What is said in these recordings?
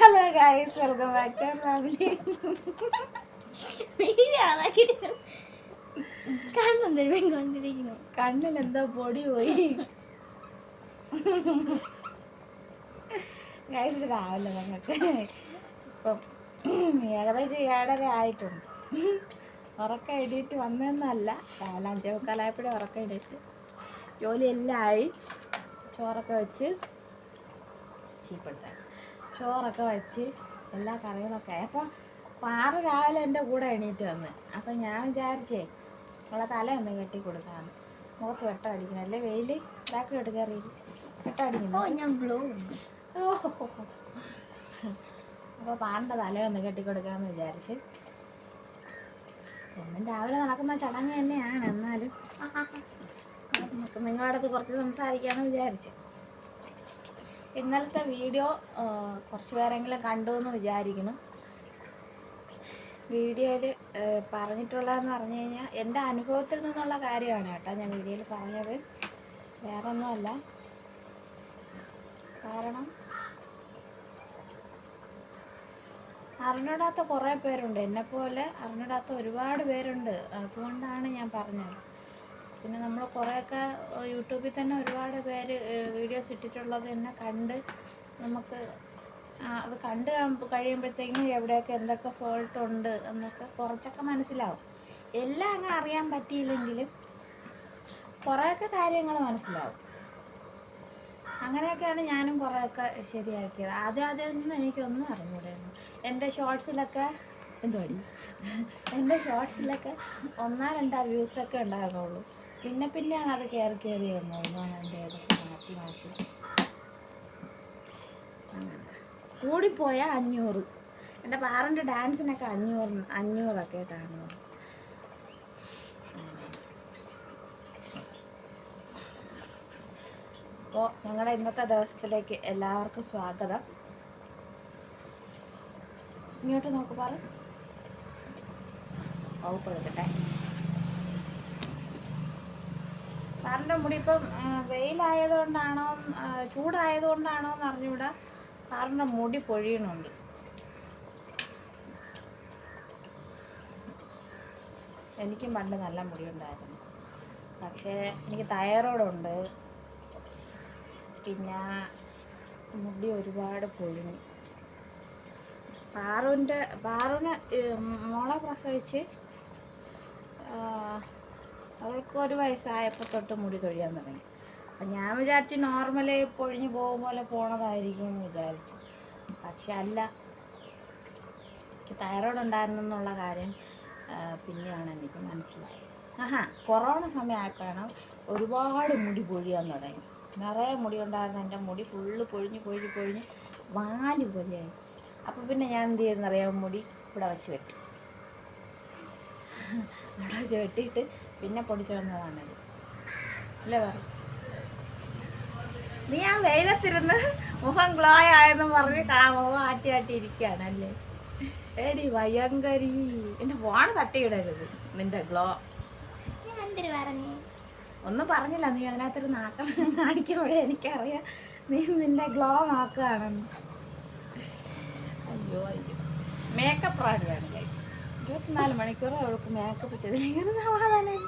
Hello guys welcome back to family കാണുന്നുണ്ട് കൊണ്ടിരിക്കുന്നു കണ്ണിൽ എന്തോ പൊടി പോയി. ഗായ്സ് രാവിലെ നമുക്ക് ഇപ്പം ഏകദേശം ഏഴര ആയിട്ടുണ്ട്. ഉറക്കം എഴുതിയിട്ട് വന്നതെന്നല്ല. രാവിലെ അഞ്ചേ മുക്കാലായപ്പോഴേ ഉറക്കം എഴുതിയിട്ട് ജോലിയെല്ലാം ആയി. ചോറൊക്കെ വെച്ച് ചീപ്പെടുത്താൻ ചോറൊക്കെ വെച്ച് എല്ലാ കറികളൊക്കെ ആയി. അപ്പം പാറ രാവിലെ എന്റെ കൂടെ എണീറ്റ് വന്ന്. അപ്പം ഞാൻ വിചാരിച്ചേ അവളെ തല ഒന്ന് കെട്ടി കൊടുക്കാമെന്ന് മുഖത്ത് വെട്ടം അടിക്കണം. അല്ലേ വെയിൽ ബാക്കിലോട്ട് കയറി വെട്ടം അടിക്കുന്നു ഓ ഞാൻ ബ്ലൂ അപ്പോൾ പാറിന്റെ കൊടുക്കാമെന്ന് വിചാരിച്ച്. എന്നും രാവിലെ നടക്കുന്ന ചടങ്ങ് തന്നെയാണ് എന്നാലും. നമുക്ക് നിങ്ങളടുത്ത് കുറച്ച് സംസാരിക്കാമെന്ന് വിചാരിച്ചു. ഇന്നലത്തെ വീഡിയോ കുറച്ച് പേരെങ്കിലും കണ്ടു എന്ന് വിചാരിക്കുന്നു വീഡിയോയിൽ പറഞ്ഞിട്ടുള്ളതെന്ന് പറഞ്ഞു കഴിഞ്ഞാൽ എന്റെ അനുഭവത്തിൽ നിന്നുള്ള കാര്യമാണ് കേട്ടോ ഞാൻ വീഡിയോയിൽ പറഞ്ഞത്. വേറെ ഒന്നുമല്ല കാരണം അറിഞ്ഞിടാത്ത കുറേ പേരുണ്ട്. എന്നെപ്പോലെ അറിഞ്ഞിടാത്ത ഒരുപാട് പേരുണ്ട്. അതുകൊണ്ടാണ് ഞാൻ പറഞ്ഞത്. പിന്നെ നമ്മൾ കുറേയൊക്കെ യൂട്യൂബിൽ തന്നെ ഒരുപാട് പേര് വീഡിയോസ് ഇട്ടിട്ടുള്ളത് തന്നെ കണ്ട് നമുക്ക് അത് കണ്ട് കഴിയുമ്പ- കഴിയുമ്പോഴത്തേക്കും എവിടെയൊക്കെ എന്തൊക്കെ ഫോൾട്ട് ഉണ്ട് എന്നൊക്കെ കുറച്ചൊക്കെ മനസ്സിലാവും. എല്ലാം അങ്ങ് അറിയാൻ പറ്റിയില്ലെങ്കിലും കുറേയൊക്കെ കാര്യങ്ങൾ മനസ്സിലാവും. അങ്ങനെയൊക്കെയാണ് ഞാനും കുറേയൊക്കെ ശരിയാക്കിയത്. ആദ്യം ആദ്യമൊന്നും എനിക്കൊന്നും അറിഞ്ഞൂടായിരുന്നു. എന്റെ ഷോർട്സിലൊക്കെ എന്തോ എന്റെ ഷോർട്സിലൊക്കെ ഒന്നാ രണ്ടാ വ്യൂസൊക്കെ ഉണ്ടായിരുന്നുള്ളൂ. പിന്നെ പിന്നെയാണ് അത് കയറി കയറി വന്നത്. ഇതൊക്കെ മാറ്റി മാറ്റി. കൂടിപ്പോയ അഞ്ഞൂറ്. എന്റെ പാറിന്റെ ഡാൻസിനൊക്കെ അഞ്ഞൂറ് അഞ്ഞൂറൊക്കെ കാണുന്നത് അപ്പോൾ ഞങ്ങളുടെ ഇന്നത്തെ ദിവസത്തിലേക്ക് എല്ലാവർക്കും സ്വാഗതം. ഇങ്ങോട്ട് നോക്ക് പാറ്. വകുപ്പ് എടുക്കട്ടെ പാറിന്റെ മുടി ഇപ്പം വെയിലായതുകൊണ്ടാണോ ചൂടായതുകൊണ്ടാണോ എന്ന് അറിഞ്ഞുകൂടാ. സാറിന്റെ മുടി പൊഴിയണുണ്ട് എനിക്കും പണ്ട് നല്ല മുടി ഉണ്ടായിരുന്നു പക്ഷേ എനിക്ക് തയറോടുണ്ട് പിന്നെ മുടി ഒരുപാട് പൊഴിഞ്ഞു. പാറുവിന്റെ പാറുവിന് മുള പ്രസവിച്ച് അവൾക്ക് ഒരു വയസ്സായപ്പോൾ തൊട്ട് മുടി കൊഴിയാൻ തുടങ്ങി. അപ്പം ഞാൻ വിചാരിച്ച് നോർമലി പൊഴിഞ്ഞു പോകും പോലെ പോണതായിരിക്കും എന്ന് വിചാരിച്ചു. പക്ഷെ അല്ല. എനിക്ക് ഉണ്ടായിരുന്നു എന്നുള്ള കാര്യം പിന്നെയാണ് എനിക്ക് മനസ്സിലായത്. ആഹാ കൊറോണ സമയമായപ്പോഴാണ് ഒരുപാട് മുടി പൊഴിയാൻ തുടങ്ങി. നിറയെ മുടി ഉണ്ടായിരുന്നു എന്റെ മുടി ഫുള്ള് പൊഴിഞ്ഞ് പൊഴിഞ്ഞ് പൊഴിഞ്ഞ് വാൽ പോലെയായി. അപ്പോൾ പിന്നെ ഞാൻ എന്ത് ചെയ്യുന്നറിയാം? മുടി ഇവിടെ വെച്ച് വെട്ടി. ഇവിടെ വെച്ച് വെട്ടിയിട്ട് പിന്നെ പൊടിച്ചു വന്നതാണ് അല്ലേ പറ? നീ ആ വെയിലത്തിരുന്ന് മുഖം ഗ്ലോ ആയെന്ന് പറഞ്ഞ് മുഖം ആട്ടി ആട്ടി ഇരിക്കുകയാണല്ലേ ഏടി ഭയങ്കരി എന്റെ ഫോണ് തട്ടിയിടരുത്. നിന്റെ ഗ്ലോ. ഞാൻ എന്തിനു പറഞ്ഞു? ഒന്നും പറഞ്ഞില്ല. നീ അതിനകത്തൊരു നാക്കം കാണിക്കുമ്പോഴേ എനിക്കറിയാം നീ നിന്റെ ഗ്ലോ നോക്കുകയാണെന്ന്. അയ്യോ അയ്യോ. മേക്കപ്പ് ആണ് വേണം ഇരുപത്തിനാല് മണിക്കൂർ അവൾക്ക് മേക്കപ്പ് ചെയ്തില്ലെങ്കിൽ സമാധാനം.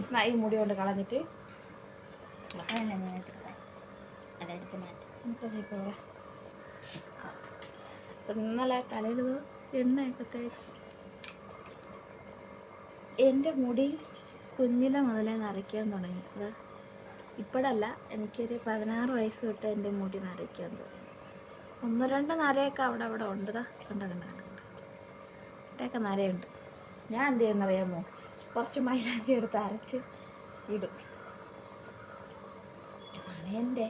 എന്നാ ഈ മുടി കൊണ്ട് കളഞ്ഞിട്ട്. ഇന്നലെ തലയിൽ എണ്ണയൊക്കെ തേച്ച്. എന്റെ മുടി കുഞ്ഞിലെ മുതലേ നരയ്ക്കാൻ തുടങ്ങി. അത് ഇപ്പോഴല്ല എനിക്കൊരു പതിനാറ് വയസ്സ് തൊട്ട് എന്റെ മുടി നരയ്ക്കാൻ തുടങ്ങി. ഒന്ന് രണ്ട് നരയൊക്കെ അവിടെ അവിടെ ഉണ്ട് കണ്ട കണ്ട. ഇവിടെയൊക്കെ നരയുണ്ട്. ഞാൻ എന്ത് ചെയ്യുന്നറിയാമോ കുറച്ച് മൈലാഞ്ചി എടുത്ത് അരച്ച് ഇടും. ഇതാണ് എന്റെ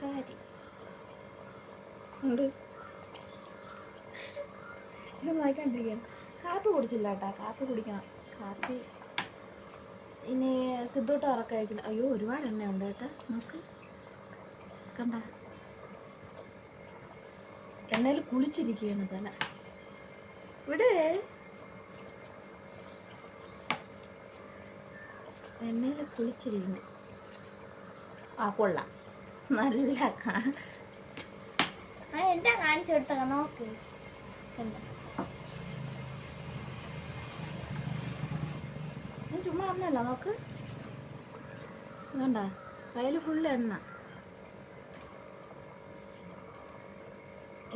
കാര്യം. എന്ത്? കാപ്പി കുടിച്ചില്ല കേട്ടാ. കാപ്പി കുടിക്കണം. കാപ്പി. ഇനി സിദ്ധൂട്ട് ഉറക്കം അയ്യോ ഒരുപാട് എണ്ണ ഉണ്ട് കേട്ടാ. നോക്ക്. കണ്ട. എണ്ണയിൽ കുളിച്ചിരിക്കുകയാണ് തല. ഇവിടെ. കുളിച്ചിരിക്കുന്നു. ആ കൊള്ളാം. നല്ല കാ എന്താ കാണിച്ചു കൊടുത്തോ നോക്ക്? ഞാൻ ചുമ്മാ പറഞ്ഞല്ലോ നോക്ക്. വേണ്ട കയ്യിൽ ഫുള്ള് എണ്ണ.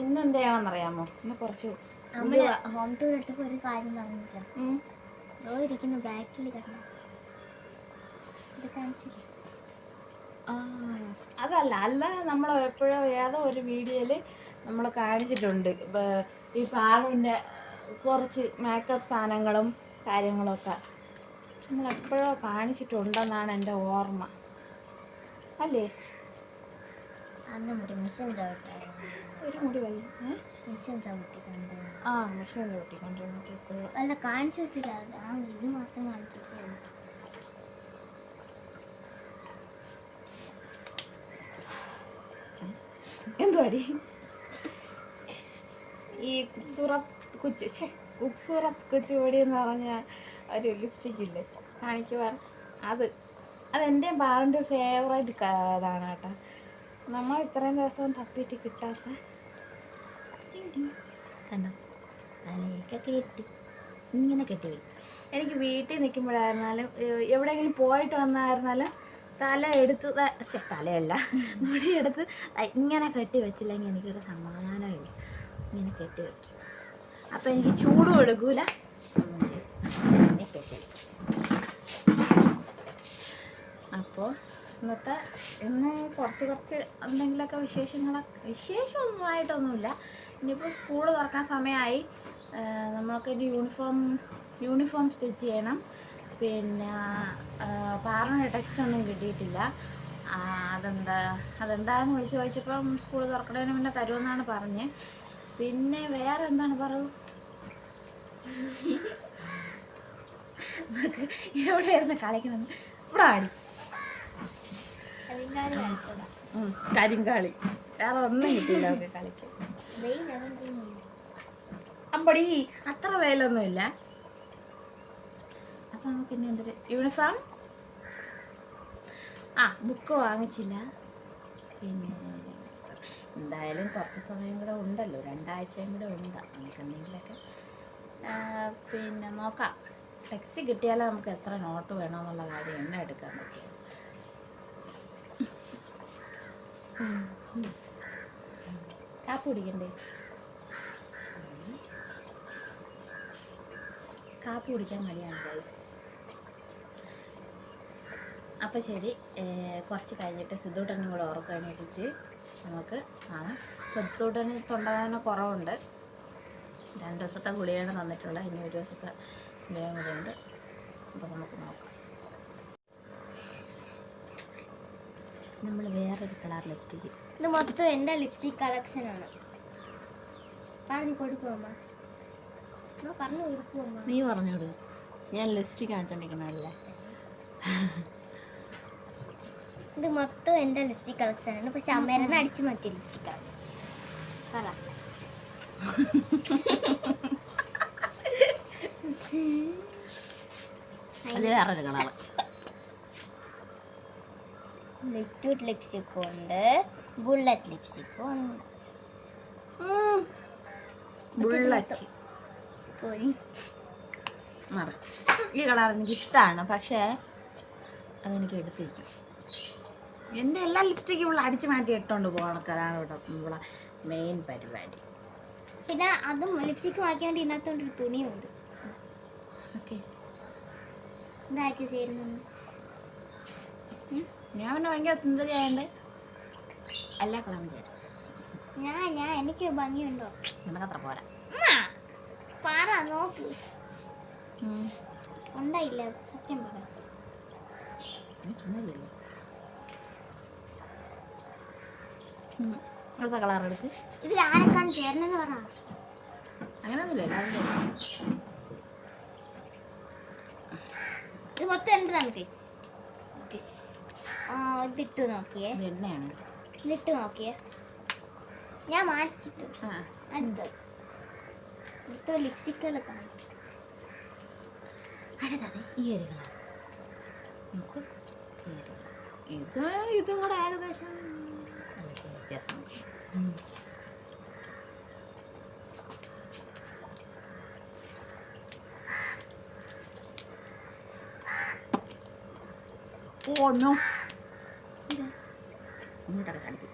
ഇന്ന് എന്ത് ചെയ്യണമെന്നറിയാമോ ഇന്ന് കുറച്ച് നമ്മൾ ഹോം ടൂർ എടുത്തപ്പോ ഒരു കാര്യം പറഞ്ഞില്ല? ഇരിക്കുന്ന ബാക്കിൽ കണ്ടോ ഇത് കാണിച്ചില്ല? ആ, അതല്ല അല്ല നമ്മൾ എപ്പോഴോ ഏതോ ഒരു വീഡിയോയിൽ നമ്മൾ കാണിച്ചിട്ടുണ്ട്. ഈ പാലിന്റെ കുറച്ച് മേക്കപ്പ് സാധനങ്ങളും കാര്യങ്ങളൊക്കെ. നമ്മൾ എപ്പോഴോ കാണിച്ചിട്ടുണ്ടെന്നാണ് എന്റെ ഓർമ്മ. അല്ലേ? അന്ന് മിഷൻ ഒരു മുടി വൈ ഏ? മിഷൻ ചവിട്ടി കണ്ടു ആ മിഷൻ ചവിട്ടിക്കൊണ്ടിരുന്നിട്ട് ഇപ്പോഴും അല്ല കാണിച്ചു ആ ഇത് മാത്രം കാണിച്ചിട്ടില്ല എന്തുവാടി? ഈ കുക്സൂറത്ത് കുച്ചു ഛെ, കുച്ചുപൊടി എന്ന് പറഞ്ഞ ഒരു ലിപ്സ്റ്റിക് ഇല്ലേ? കാണിക്കുവാൻ അത് അതെന്റെ ബാറിന്റെ ഫേവറേറ്റ് ഇതാണ് കേട്ടോ. നമ്മൾ ഇത്രയും ദിവസം തപ്പിയിട്ട് കിട്ടാത്ത കണ്ടോ? തലയൊക്കെ കെട്ടി. ഇങ്ങനെ കെട്ടി വയ്ക്കും എനിക്ക് വീട്ടിൽ നിൽക്കുമ്പോഴായിരുന്നാലും എവിടെയെങ്കിലും പോയിട്ട് വന്നായിരുന്നാലും തല എടുത്ത് തലയല്ല. മുടി എടുത്ത് ഇങ്ങനെ കെട്ടി വെച്ചില്ലെങ്കിൽ എനിക്കൊരു സമാധാനമില്ല ഇങ്ങനെ കെട്ടി വെക്കും. അപ്പം എനിക്ക് ചൂടും എടുക്കൂല. അപ്പോൾ ഇന്നത്തെ ഇന്ന് കുറച്ച് കുറച്ച് എന്തെങ്കിലുമൊക്കെ വിശേഷങ്ങളൊക്കെ വിശേഷമൊന്നും ആയിട്ടൊന്നുമില്ല. ഇനിയിപ്പോൾ സ്കൂൾ തുറക്കാൻ സമയമായി നമ്മൾക്ക് ഇനി യൂണിഫോം യൂണിഫോം സ്റ്റിച്ച് ചെയ്യണം. പിന്നെ പാറിന് ടെക്സ്റ്റ് ഒന്നും കിട്ടിയിട്ടില്ല. അതെന്താ അതെന്താന്ന് വിളിച്ച് ചോദിച്ചപ്പം സ്കൂൾ തുറക്കണതിന് പിന്നെ തരുമെന്നാണ് പറഞ്ഞത് പിന്നെ വേറെ എന്താണ് പറയൂ എവിടെയായിരുന്നു കളിക്കണം ഇവിടെ ആടി കരിങ്കാളി വേറെ ഒന്നും കിട്ടിയില്ല അവർക്ക് കളിക്കാൻ അമ്പടി അത്ര വേലൊന്നുമില്ല അപ്പൊ നമുക്ക് ഇനി എന്തൊരു യൂണിഫോം ആ ബുക്ക് വാങ്ങിച്ചില്ല. പിന്നെ എന്തായാലും കുറച്ച് സമയം കൂടെ ഉണ്ടല്ലോ. രണ്ടാഴ്ചയും കൂടെ ഉണ്ട്. നമുക്ക് എന്തെങ്കിലുമൊക്കെ പിന്നെ നോക്കാം. ടെക്സ്റ്റ് കിട്ടിയാലേ നമുക്ക് എത്ര നോട്ട് വേണമെന്നുള്ള കാര്യം എന്നെ എടുക്കാൻ പറ്റും കാപ്പി കുടിക്കണ്ടേ കാപ്പ് കുടിക്കാൻ മടിയാണ് ഗൈസ് അപ്പം ശരി കുറച്ച് കഴിഞ്ഞിട്ട് സിദ്ധൂട്ടനും കൂടെ ഉറക്കം നമുക്ക് കാണാം. സിദ്ധൂട്ടന് തൊണ്ടവേദന കുറവുണ്ട്. രണ്ട് ദിവസത്തെ ഗുളികയാണ് തന്നിട്ടുള്ളത്. ഇനി ഒരു ദിവസത്തെ ഗുളികയും കൂടെ ഉണ്ട്. അപ്പോൾ നമുക്ക് നോക്കാം. നമ്മൾ വേറൊരു കളർ ലിപ്സ്റ്റിക്ക് ഇത് മൊത്തം എന്റെ ലിപ്സ്റ്റിക് കളക്ഷനാണ് പറഞ്ഞു കൊടുക്കുമമ്മ പറഞ്ഞു കൊടുക്കുമമ്മ നീ പറഞ്ഞു പറഞ്ഞോട് ഞാൻ ലിപ്സ്റ്റിക് കാണിച്ചോണ്ടിരിക്കണല്ലേ ഇത് മൊത്തം എന്റെ ലിപ്സ്റ്റിക് കളക്ഷനാണ് പക്ഷെ അമ്മേരെന്ന് അടിച്ച് മാറ്റി ലിപ്സ്റ്റിക് കളക്ഷൻ പറ. അത് വേറൊരു കളർ ലിക്വിഡ് ലിപ്സ്റ്റിക് ഉണ്ട്. ബുള്ളറ്റ് ലിപ്സ്റ്റിക്കും ഉണ്ട് ബുള്ളറ്റ് പോയി മറ ഈ കളർ എനിക്ക് ഇഷ്ടമാണ് പക്ഷേ അതെനിക്ക് എടുത്തിരിക്കും. എന്റെ എല്ലാ ലിപ്സ്റ്റിക്കും ഇവിടെ അടിച്ച് മാറ്റി ഇട്ടുകൊണ്ട് പോകണക്കാരാണ് ഇവിടെ ഇവിടെ മെയിൻ പരിപാടി. പിന്നെ അതും ലിപ്സ്റ്റിക്ക് മാറ്റി വേണ്ടി ഇതിനകത്തോണ്ട് ഒരു തുണിയുണ്ട്. ഓക്കെ. ഇതാക്കി ചേരുന്നു ഞാൻ പിന്നെ ഭയങ്കര സുന്ദരിയായതുകൊണ്ട് എല്ലാ കളറും ചേരും ഞാൻ ഞാൻ എനിക്ക് ഭംഗിയുണ്ടോ? നിനക്കത്ര പോരാ. പാറ നോക്ക്. ഉണ്ടായില്ല സത്യം പറ. എനിക്ക് സുന്ദരിയല്ലേ ഉം. അടുത്ത കളർ എടുത്ത് ഇതിൽ ആരൊക്കെയാണ് ചേരണെന്ന് പറ. അങ്ങനെയൊന്നുമില്ല ഇത് മൊത്തം എന്താണ് ഇതിട്ട് നോക്കിയേ. എണ്ണയാണ്. ഇതിട്ട് നോക്കിയേ. ഞാൻ മാറ്റിട്ടു അടുത്തത് അടുത്ത. ലിപ്സ്റ്റിക്കുകൾ കാണിച്ചു. അടുത്തത് ഈ ഒരു കളർ നമുക്ക് ഇത് ഇതും കൂടെ ഏകദേശം വ്യത്യാസമുണ്ട് ഓ നോ ഇങ്ങോട്ടൊക്കെ കടിക്കും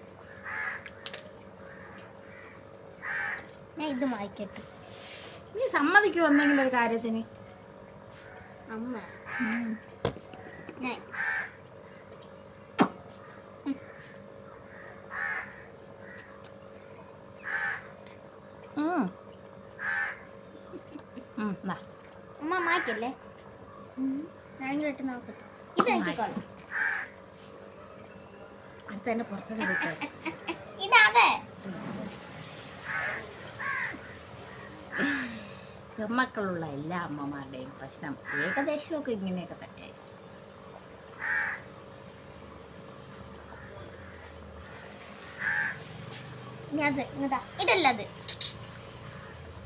വായിക്കട്ടെ നീ സമ്മതിക്കുമോ എന്തെങ്കിലും ഒരു കാര്യത്തിന്. അമ്മ. അമ്മ മാറ്റല്ലേ? നോക്കട്ടെ. ഇത് നോക്കിക്കോളാം അടുത്ത തന്നെ പെമ്മക്കളുള്ള എല്ലാ അമ്മമാരുടെയും പ്രശ്നം ഏകദേശമൊക്കെ ഇങ്ങനെയൊക്കെ തന്നെ ഇതല്ലത്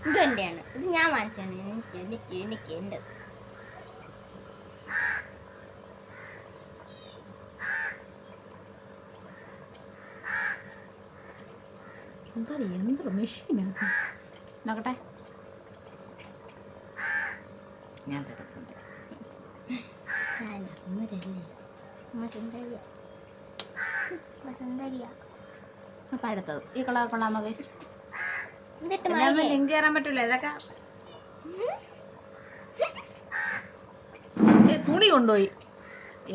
ഇത് എന്റെയാണ്. ഇത് ഞാൻ വാങ്ങിച്ചാണ് എനിക്ക് എനിക്ക് എനിക്ക് എന്റെ എന്താണ് എന്തോ മെഷീനാണ് നോക്കട്ടെ. ഞാൻ തരാം സുന്ദരി അമ്മരല്ലേ അമ്മ സുന്ദരിയ. അമ്മ സുന്ദരിയ. അപ്പം അടുത്തത്. ഈ കളർ കൊള്ളാമോ മകേഷ്. ലിങ്ക് കയറാൻ പറ്റൂല ഇതൊക്കെ. തുണി കൊണ്ടുപോയി.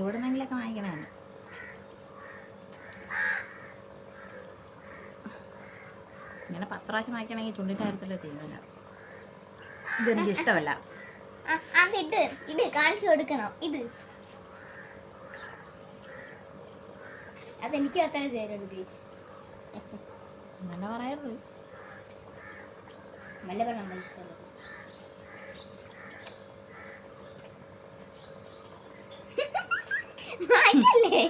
എവിടെന്നെങ്കിലൊക്കെ വാങ്ങിക്കണ ഇങ്ങനെ പത്ത് പ്രാവശ്യം വാങ്ങിക്കണമെങ്കിൽ ചുണ്ടിന്റെ കാര്യത്തിലെ തീരുമാനം. ഇതെനിക്ക് ഇഷ്ടമല്ല. ആ, ഇത് കാണിച്ചു കൊടുക്കണം ഇത്. അതെനിക്ക് അത്ര ചേരുണ്ട് ഗൈസ് അങ്ങനെ പറയരുത് നല്ല പറയാൻ ഇഷ്ടമുള്ളത് മാറ്റല്ലേ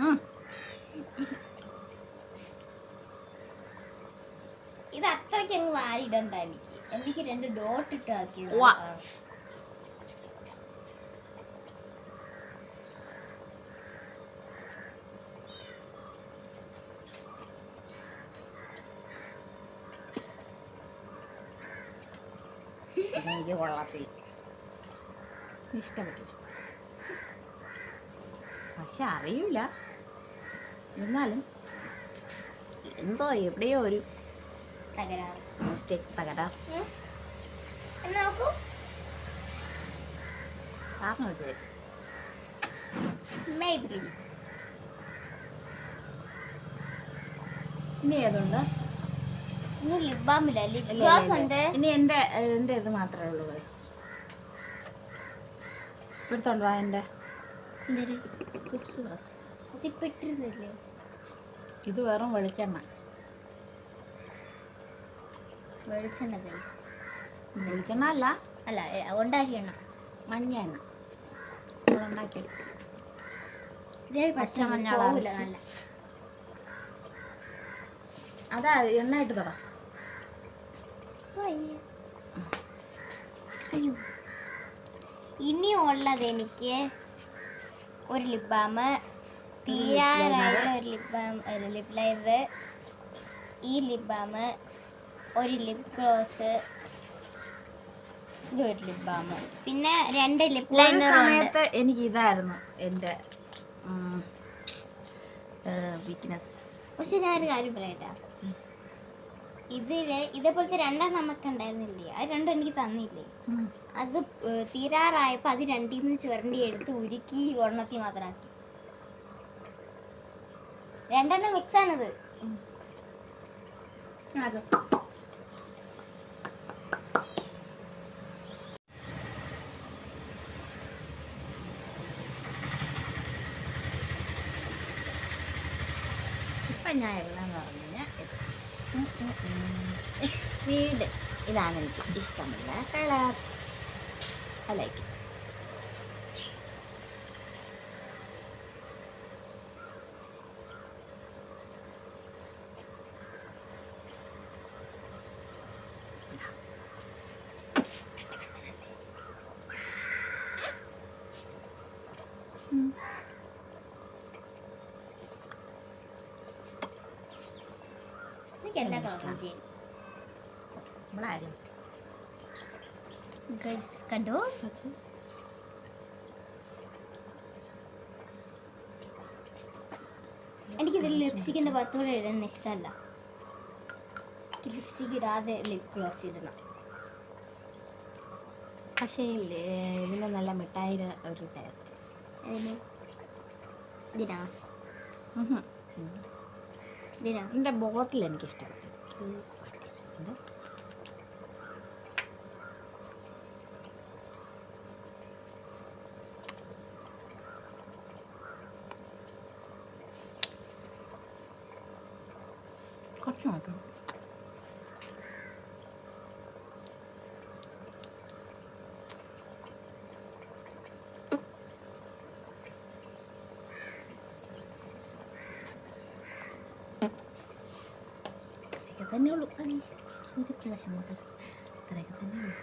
ഉം. ഇത് അത്രയ്ക്ക് അങ്ങ് വാരിടണ്ട എനിക്ക് രണ്ട് ഡോട്ട് ഇട്ട് ആക്കി എനിക്ക് കൊള്ളത്തില്ല. ഇഷ്ടപ്പെട്ടില്ല പക്ഷെ അറിയില്ല. എന്നാലും എന്തോ എവിടെയോ ഒരു തകരാറ്. മിസ്റ്റേക്ക് ഇനി ഏതുണ്ട് ഇനി ലിപ് ബാമില്ല ലിപ് ഗ്ലോസ് ഉണ്ട് ഇനി എന്റെ എന്റെ ഇത് മാത്രമേ ഉള്ളൂ ഗൈസ് എടുത്തോണ്ട് വാ എന്റെ ഇത് വെറും വെളിച്ചെണ്ണ വെളിച്ചെണ്ണ ഗൈസ് വെളിച്ചെണ്ണ അല്ല അല്ല ഉണ്ടാക്കിയ എണ്ണ മഞ്ഞ എണ്ണ. ഉണ്ടാക്കിയെടുക്കും പോവില്ല അരച്ച്. നല്ല. അതാ എണ്ണ ഇട്ട് തൊടാം ഇനി ഉള്ളത് എനിക്ക് ഒരു ലിപ് ബാം തീരാറായുള്ള ഒരു ലിപ് ബാം ഒരു ലിപ് ലൈനർ ഈ ലിപ് ബാം ഒരു ലിപ് ഗ്ലോസ് ഇതൊരു ലിപ് ബാം പിന്നെ രണ്ട് ലിപ് ഒരു ലൈനർ ഉണ്ട്. സമയത്ത് എനിക്ക് ഇതായിരുന്നു എന്റെ വീക്ക്നെസ് പക്ഷെ ഞാനൊരു കാര്യം പറയട്ടാ? ഇതിൽ ഇതേപോലത്തെ രണ്ടാം നമുക്ക് ഉണ്ടായിരുന്നില്ലേ അത് രണ്ടും എനിക്ക് തന്നില്ലേ? അത് തീരാറായപ്പോൾ തീരാറായപ്പോ അത് രണ്ടിൽ നിന്ന് ചുരണ്ടി എടുത്ത് ഉരുക്കി ഒരെണ്ണത്തിൽ മാത്രമാക്കി. രണ്ടെണ്ണം മിക്സ് ആണത്. ഇപ്പം ഞാൻ എവിടെയാന്ന് പറഞ്ഞു കഴിഞ്ഞാൽ സ്പീഡ് ഇതാണ് എനിക്ക് ഇഷ്ടമുള്ള കളർ ഐ എനിക്ക് എല്ലാ കളറും ചെയ്യും നമ്മളാരും. കണ്ടോ? എനിക്കിതിൽ ലിപ്സ്റ്റിക്കിന്റെ പുറത്തൂടെ ഇടാൻ ഇഷ്ടമല്ല. ലിപ്സ്റ്റിക് ഇടാതെ ലിപ് ഗ്ലോസ് ഇടണം. പക്ഷേ ഇതിന് നല്ല മിഠായിയുടെ ഒരു ടേസ്റ്റ് ഇതിനാ? എന്റെ ബോട്ടിൽ എനിക്ക് ഇഷ്ടപ്പെട്ടു കുറച്ച് കുറച്ച് നോക്കണം ഇത്രയൊക്കെ തന്നെ ഉള്ളൂ ഐ, സൂര്യപ്രകാശം കൊണ്ട് ഇത്രയൊക്കെ തന്നെ ഉള്ളൂ